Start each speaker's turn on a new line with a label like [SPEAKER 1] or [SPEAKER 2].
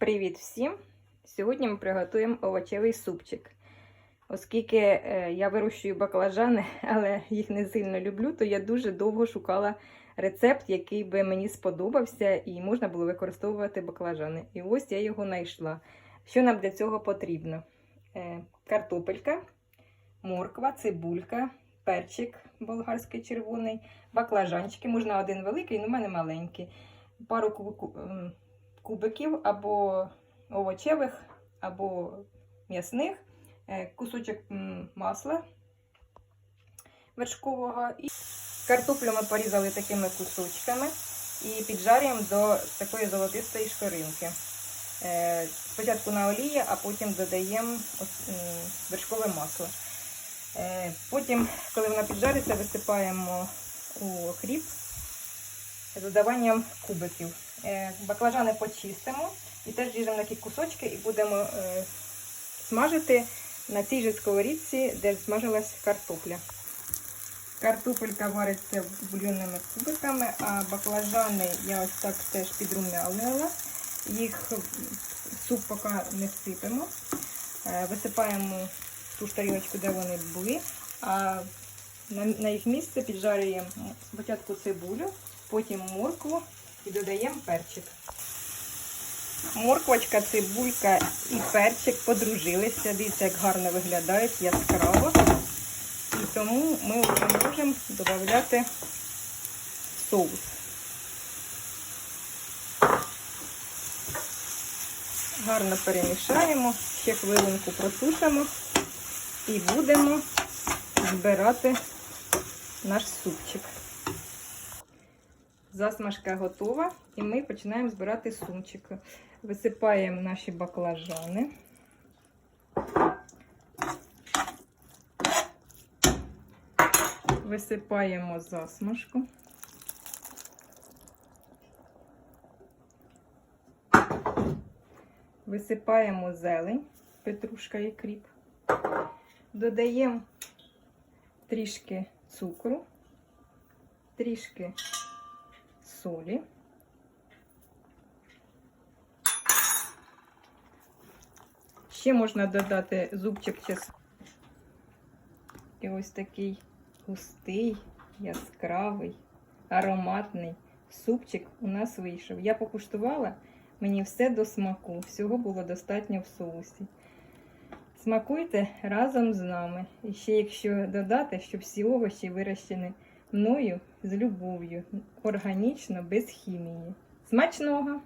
[SPEAKER 1] Привіт всім! Сьогодні ми приготуємо овочевий супчик. Оскільки е, я вирощую баклажани, але їх не сильно люблю, то я дуже довго шукала рецепт, який би мені сподобався, і можна було використовувати баклажани. І ось я його знайшла. Що нам для цього потрібно? Е, Картопелька, морква, цибулька, перчик болгарський червоний, баклажанчики. Можна один великий, але в мене маленький. Пару кубиків або овочевих, або м'ясних, е, кусочок масла вершкового. І картоплю ми порізали такими кусочками і піджарюємо до такої золотистої шкоринки. Е, Спочатку на олії, а потім додаємо вершкове масло. Е, Потім, коли вона піджариться, висипаємо у окріп з додаванням кубиків. Е, Баклажани почистимо і теж ріжемо такі кусочки і будемо е, смажити на цій же сковорідці, де смажилась картопля. Картопелька вариться бульйонними кубиками, а баклажани я ось так теж підрумянила. Їх суп поки не сипемо. Е, Висипаємо ту ж тарілочку, де вони були. А на їх місце піджарюємо спочатку цибулю, потім моркву і додаємо перчик. Морквочка, цибулька і перчик подружилися. Дивіться, як гарно виглядають яскраво. І тому ми вже можемо додати соус. Гарно перемішаємо, ще хвилинку протушимо і будемо збирати наш супчик. Засмажка готова, і ми починаємо збирати сумчик. Висипаємо наші баклажани. Висипаємо засмажку. Висипаємо зелень, петрушка і кріп. Додаємо трішки цукру, трішки солі. Ще можна додати зубчик чесноку. І ось такий густий, яскравий, ароматний супчик у нас вийшов. Я покуштувала, мені все до смаку, всього було достатньо в соусі. Смакуйте разом з нами. І ще якщо додати, що всі овочі вирощені мною з любов'ю, органічно, без хімії. Смачного!